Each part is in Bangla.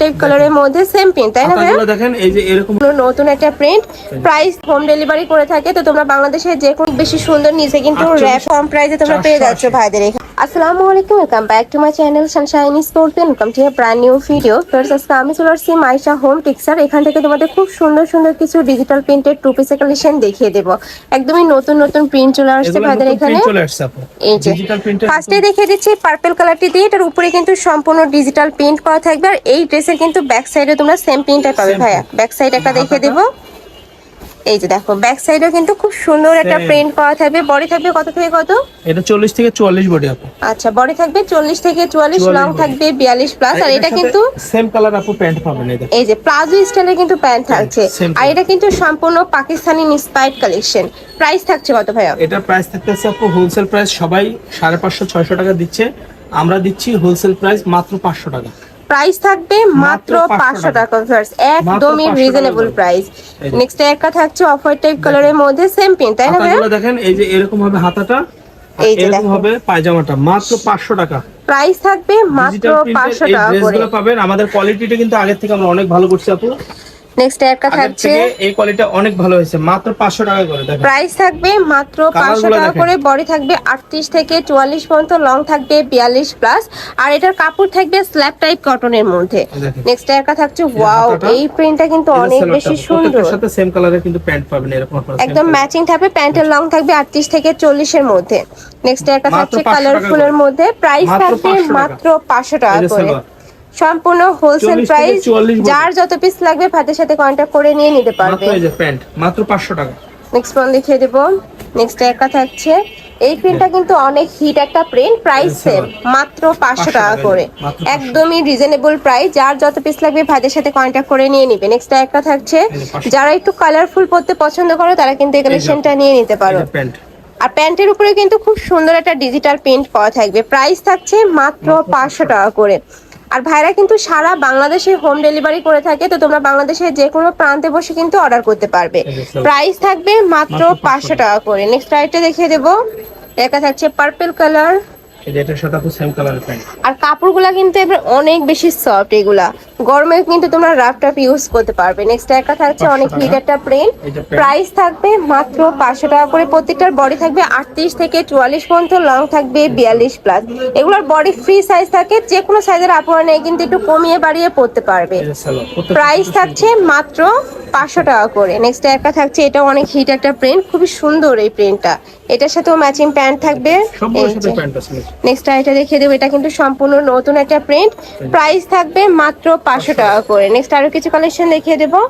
টাইপ কালারের মধ্যে সেম প্রিন্ট তাই না দেখেন এই যে এরকম নতুন একটা প্রিন্ট প্রাইস হোম ডেলিভারি করে থাকে তো তোমরা বাংলাদেশে যে কোনো বেশি সুন্দর নিচে কিন্তু র্যাপ কম প্রাইসে তোমরা পেয়ে যাচ্ছ ভাইদের এখানে। আসসালামু আলাইকুম welcome back to my channel Sunshine Sport welcome to brand new video আজকে আমি চলে আসছি মাইশা হোম এখান থেকে তোমাদের খুব সুন্দর সুন্দর কিছু ডিজিটাল প্রিন্টেড টু পিসের কালেকশন দেখিয়ে দেবো। একদমই নতুন নতুন প্রিন্ট চলে আসছে ভাইদের এখানে। এই যে। ফার্স্টে দেখিয়ে দিচ্ছি পার্পল কালারটি দিয়ে এটার উপরে কিন্তু সম্পূর্ণ ডিজিটাল প্রিন্ট করা থাকবে। আর এই ড্রেসের কিন্তু ব্যাক সাইডে তোমরা সেম প্রিন্টটা পাবে ভাইয়া। ব্যাক সাইড একটা দেখিয়ে দেবো। এই যে দেখো ব্যাক সাইডেও কিন্তু খুব সুন্দর একটা প্রিন্ট করা থাকবে। বডি থাকবে কত থেকে কত? এটা 40 থেকে 44 বডি আপু। আচ্ছা বডি থাকবে চল্লিশ থেকে 44 লং থাকবে বিয়াল্লিশ প্লাস আর এটা কিন্তু সেম কালার আপু প্যান্ট পাবেন এই দেখেন এই যে প্লাজো স্টাইলের কিন্তু প্যান্ট থাকছে। আর এটা কিন্তু সম্পূর্ণ পাকিস্তানি ইন্সপায়ার্ড কালেকশন প্রাইস থাকছে কত ভাইয়া? এটা প্রাইস থাকতেছে আপু হোলসেল প্রাইস সবাই 550 600 টাকা দিচ্ছে। আমরা দিচ্ছি হোলসেল প্রাইস মাত্র 500 টাকা। প্রাইস থাকবে মাত্র পাঁচশো 500 টাকা ভিউয়ার্স একদমই রিজনেবল প্রাইস নেক্সট একটা থাকছে অফার টাইপ কালারের মধ্যে সেম পিন তাই না ভাইয়া দেখেন এই যে এরকম হবে হাতাটা এই যে এরকম। হবে পায়জামাটা মাত্র 500 টাকা। প্রাইস থাকবে মাত্র ডিজিটাল প্রিন্টের পাঁচশো এই টাকা করে। পাবেন। আমাদের কোয়ালিটিটা কিন্তু আগের থেকে আমরা অনেক ভালো করছি আপু। নেক্সট একটা থাকছে। এই কোয়ালিটি অনেক ভালো হয়েছে মাত্র 500 টাকা করে দেখেন। প্রাইস থাকবে মাত্র পাঁচশো গুলো টাকা করে বডি থাকবে আটত্রিশ থেকে চুয়াল্লিশ পর্যন্ত লং থাকবে বিয়াল্লিশ প্লাস আর এটার কাপড় থাকবে স্ল্যাব টাইপ কটনের মধ্যে। নেক্সট একটা থাকছে ওয়াও এই প্রিন্টটা কিন্তু অনেক বেশি সুন্দর সাথে সেম কালারের কিন্তু প্যান্ট পাবেন এরকম একদম ম্যাচিং থাকবে প্যান্টের লং থাকবে আটত্রিশ থেকে চল্লিশের মধ্যে। নেক্সট একটা থাকছে কালারফুলের মধ্যে প্রাইস থাকবে মাত্র পাঁচশো টাকা এই করে। সম্পূর্ণ হোলসেল প্রাইস যার যত পিস লাগবে ভাতের সাথে কন্ট্যাক্ট করে নিয়ে নিতে মাত্র পারবে। এই যে প্যান্ট মাত্র 500 টাকা। নেক্সট ওয়ান দেখিয়ে দেবো। নেক্সট একটা থাকছে এই প্রিন্টটা কিন্তু অনেক হিট একটা প্রিন্ট প্রাইস সেম মাত্র পাঁচশো 500 টাকা করে। একদমই রিজনেবল প্রাইস যার যত পিস লাগবে ভাইদের সাথে কন্ট্যাক্ট করে নিয়ে নিবে। নেক্সট একটা থাকছে এই যে 500 যারা একটু কালারফুল পড়তে পছন্দ করো তারা কিন্তু এই কালেকশনটা নিয়ে নিতে পারো। আর প্যান্টের উপরে কিন্তু খুব সুন্দর একটা ডিজিটাল প্রিন্ট পাওয়া থাকবে। প্রাইস থাকছে মাত্র পাঁচশো টাকা করে। আর ভাইরা কিন্তু সারা বাংলাদেশে হোম ডেলিভারি করে থাকে তো তোমরা বাংলাদেশের যে কোনো প্রান্তে বসে কিন্তু অর্ডার করতে পারবে। প্রাইস থাকবে মাত্র মাত্র 500 পাঁচশো টাকা করে। নেক্সট প্রাইসটা দেখিয়ে দেবো। একা থাকছে পার্পল কালার আর কাপড়গুলা কিন্তু এবার অনেক বেশি সফট এগুলা। গরমে কিন্তু তোমরা রাফ টাফ ইউজ করতে পারবে। নেক্সট একটা থাকছে 500 অনেক। হিট একটা প্রিন্ট প্রাইস থাকবে মাত্র পাঁচশো টাকা করে। প্রত্যেকটার বডি থাকবে আটত্রিশ থেকে চুয়াল্লিশ পর্যন্ত। লং থাকবে বিয়াল্লিশ প্লাস এগুলোর বডি ফ্রি সাইজ থাকে। যে কোনো সাইজের আপনারা নেই কিন্তু একটু কমিয়ে বাড়িয়ে পড়তে পারবে। প্রাইস থাকছে মাত্র পাঁচশো টাকা করে। নেক্সট একটা থাকছে এটা অনেক হিট একটা প্রিন্ট খুবই সুন্দর এই প্রিন্টটা এটার সাথেও ম্যাচিং প্যান্ট থাকবে। নেক্সট এটা দেখিয়ে দেবো। এটা কিন্তু সম্পূর্ণ নতুন একটা প্রিন্ট প্রাইস থাকবে মাত্র পাঁচশো টাকা করে। নেক্সট আরও কিছু কালেকশন দেখিয়ে দেবো।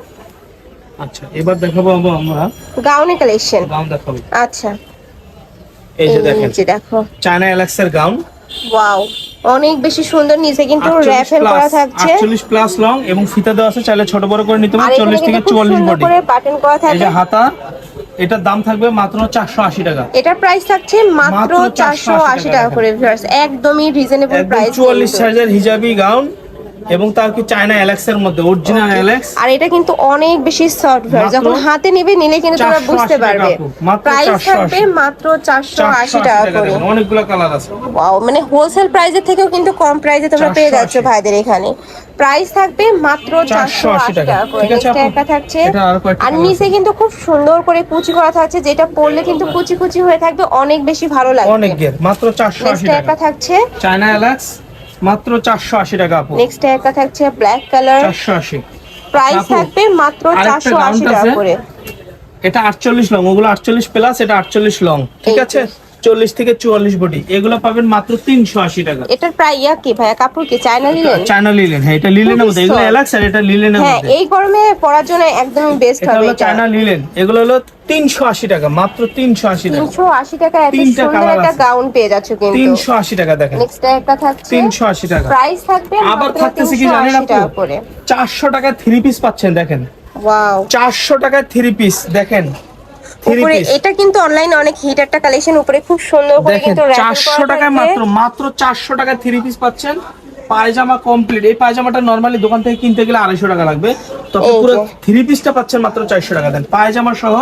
আচ্ছা এবার দেখাবো আমরা। গাউনি কালেকশন গাউন দেখাবো। আচ্ছা। এই যে দেখেন। যে দেখো। চায়না এলাক্সের গাউন ওয়াও অনেক বেশি সুন্দর নিচে কিন্তু র্যাফেল করা থাকছে। 48 প্লাস লং এবং ফিতা দেওয়া আছে চাইলে ছোট বড় করে নিতে পারেন 40 থেকে কিন্তু খুব 44 বডি করে বাটন করা এই থাকবে যে হাতা এটার দাম থাকবে মাত্র 480 টাকা। এটার প্রাইস থাকছে মাত্র মাত্র চারশো 480 আশি টাকা করে viewers। একদমই রিজনেবল প্রাইস 44 সাইজের হিজাবি গাউন এবং তার কি চায়না এলাক্সের মধ্যে অরিজিনাল এলাক্স আর এটা কিন্তু অনেক বেশি সফটওয়্যার যখন হাতে নিবে নিলে কিন্তু তোমরা বুঝতে পারবে। প্রাইস থাকবে মাত্র চারশো আশি টাকা করে। অনেকগুলো কালার আছে। ওয়াও মানে হোলসেল প্রাইসের থেকেও কিন্তু কম প্রাইসে তোমরা পেয়ে যাচ্ছ ভাইদের এখানে। প্রাইস থাকবে মাত্র চারশো 480 আশি টাকা। টাকা করে। ঠিক আছে একটা থাকছে। আরও নিচে কিন্তু খুব সুন্দর করে কুচি করা থাকছে যেটা পরলে কিন্তু কুচি কুচি হয়ে থাকবে অনেক বেশি ভালো লাগবে। অনেক মাত্র 480 টাকা। থাকছে চায়না এলাক্স মাত্র 480 টাকা আপু। নেক্সট একটা থাকছে ব্ল্যাক কালার 480 প্রাইস থাকবে মাত্র আরেকটা চারশো আশি gown টাকা আছে। করে। এটা 48 লং ওগুলো 48 প্লাস এটা 48 লং ঠিক আছে? 40 থেকে 44 বডি। এগুলো পাবেন মাত্র 380 টাকা। এটার প্রায় ইয়া কি ভাইয়া? কাপড় কি চায়না নিলেন চায়না লিলেন হ্যাঁ এটা লিলেনের খুবই মধ্যে। এগুলো। এলাক্স আর এটা লিলেনের হ্যাঁ এই গরমে পরার জন্য একদমই বেস্ট হবে এটা। চায়না লিলেন এগুলো হলো 380 টাকা মাত্র 380 টাকা। তিনশো আশি টাকা এত সুন্দর একটা। গাউন পেয়ে যাচ্ছ কিন্তু। 380 টাকা দেখেন। নেক্সট একটা থাকছে। 380 টাকা। প্রাইস থাকবে আবার থাকতেছে কি জানেন 380 আপু টাকা করে। 400 টাকা থ্রি পিস পাচ্ছেন দেখেন। ওয়াও 400 টাকা থ্রি পিস দেখেন। উপরে এটা কিন্তু অনলাইনে অনেক হিট একটা কালেকশন উপরে খুব সুন্দর করে কিন্তু wrapping চারশো করা টাকায় মাত্র মাত্র চারশো টাকা থ্রি পিস পাচ্ছেন। পায়জামা কমপ্লিট এই পায়জামাটা নর্মালি দোকান থেকে কিনতে গেলে আড়াইশো টাকা লাগবে। তো আপনি এই পুরো থ্রি পিসটা পাচ্ছেন মাত্র চারশো টাকা। দেন পায়জামা সহ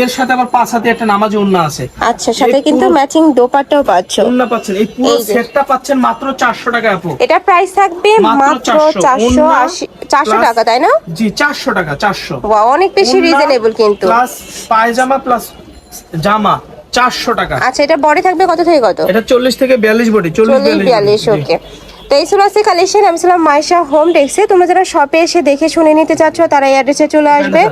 এর সাথে আবার পাঁচ হাতে একটা নামাজ উন্না আছে। আচ্ছা সাথে কিন্তু ম্যাচিং দোপাট্টাও পাচ্ছ। উন্না পাচ্ছেন। এই পুরো সেটটা পাচ্ছেন মাত্র চারশো টাকা আপু। এটা প্রাইস থাকবে মাত্র মাত্র 400 আশি চারশো টাকা তাই না? জি চারশো টাকা চারশো। Wow, অনেক বেশি রিজনেবল কিন্তু। প্লাস পায়জামা প্লাস জামা চারশো টাকা। আচ্ছা এটা বডি থাকবে কত থেকে কত? এটা চল্লিশ থেকে বিয়াল্লিশ বডি চল্লিশ চল্লিশ বিয়াল্লিশ ওকে তো এই ছিল আজকে কালেকশন আমি ছিলাম মাইশা হোম টেক্সে তোমরা যারা শপে এসে দেখে শুনে নিতে চাচ্ছ তারা এই অ্যাড্রেসে চলে আসবে।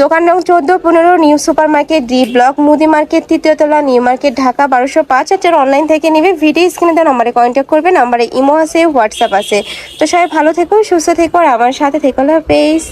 দোকান নং চোদ্দ পনেরো New Super Market D block মুদি মার্কেট তৃতীয়তলা নিউ মার্কেট ঢাকা বারোশো পাঁচ। আর যারা অনলাইন থেকে নেবে ভিডিও স্ক্রিনে দেওয়া নাম্বারে কন্ট্যাক্ট করবে নাম্বারে ইমো আছে হোয়াটসঅ্যাপ আছে। তো সবাই ভালো থেকো সুস্থ থেকো আর আমার সাথে থেকো পেজ